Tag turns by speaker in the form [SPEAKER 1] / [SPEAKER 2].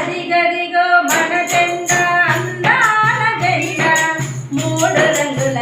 [SPEAKER 1] అదిగదిగో మన జెండా అందాల జెండా. మూడు రంగుల